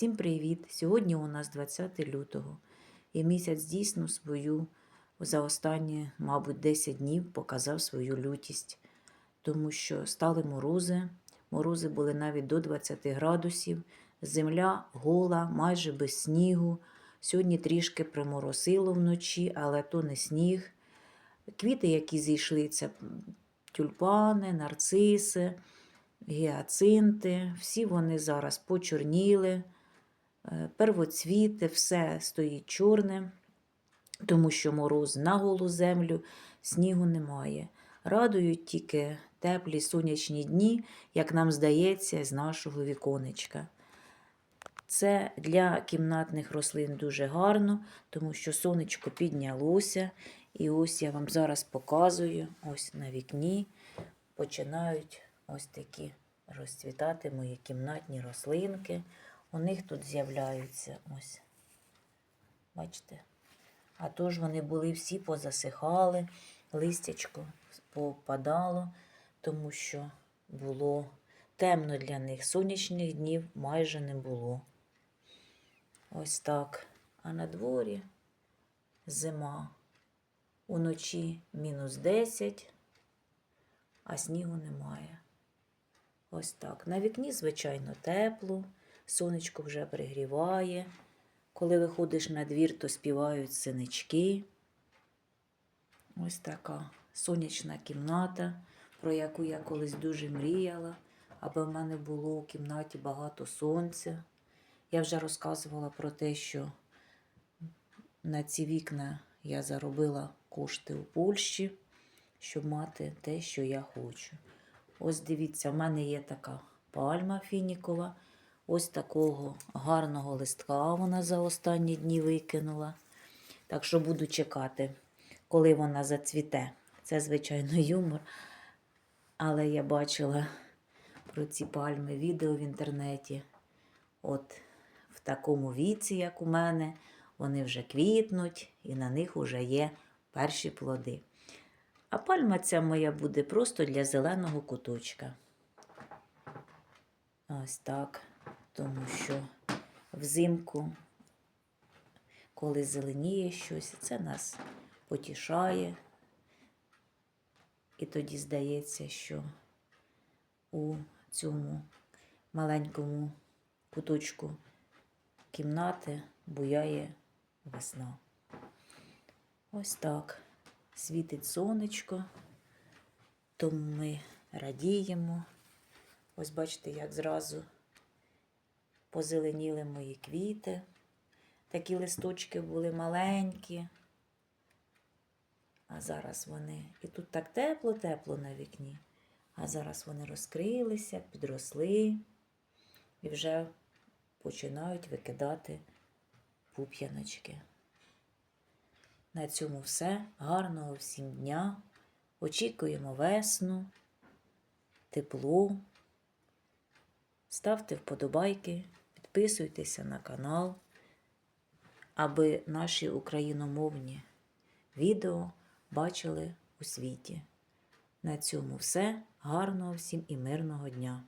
Всім привіт! Сьогодні у нас 20 лютого, і місяць дійсно свою за останні, мабуть, 10 днів показав свою лютість, тому що стали морози. Морози були навіть до 20 градусів, земля гола, майже без снігу. Сьогодні трішки приморосило вночі, але то не сніг. Квіти, які зійшли, це тюльпани, нарциси, гіацинти. Всі вони зараз почорніли, первоцвіти, все стоїть чорне, тому що мороз на голу землю, снігу немає. Радують тільки теплі сонячні дні, як нам здається, з нашого віконечка. Це для кімнатних рослин дуже гарно, тому що сонечко піднялося. І ось я вам зараз показую, ось на вікні починають ось такі розцвітати мої кімнатні рослинки. У них тут з'являються ось. Бачите? А то ж вони були всі позасихали, листячко попадало, тому що було темно для них. Сонячних днів майже не було. Ось так. А на дворі зима. Уночі мінус 10, а снігу немає. Ось так. На вікні, звичайно, тепло, сонечко вже пригріває. Коли виходиш на двір, то співають синички. Ось така сонячна кімната, про яку я колись дуже мріяла, аби в мене було у кімнаті багато сонця. Я вже розказувала про те, що на ці вікна я заробила кошти у Польщі, щоб мати те, що я хочу. Ось дивіться, в мене є така пальма фінікова. Ось такого гарного листка вона за останні дні викинула. Так що буду чекати, коли вона зацвіте. Це, звичайно, юмор. Але я бачила про ці пальми відео в інтернеті. От в такому віці, як у мене, вони вже квітнуть і на них вже є перші плоди. А пальма ця моя буде просто для зеленого куточка. Ось так. Тому що взимку, коли зеленіє щось, це нас потішає. І тоді здається, що у цьому маленькому куточку кімнати буяє весна. Ось так світить сонечко, тому ми радіємо. Ось бачите, як зразу позеленіли мої квіти. Такі листочки були маленькі. А зараз вони. І тут так тепло-тепло на вікні. А зараз вони розкрилися, підросли і вже починають викидати пуп'яночки. На цьому все. Гарного всім дня. Очікуємо весну, тепло. Ставте вподобайки, підписуйтеся на канал, аби наші україномовні відео бачили у світі. На цьому все. Гарного всім і мирного дня!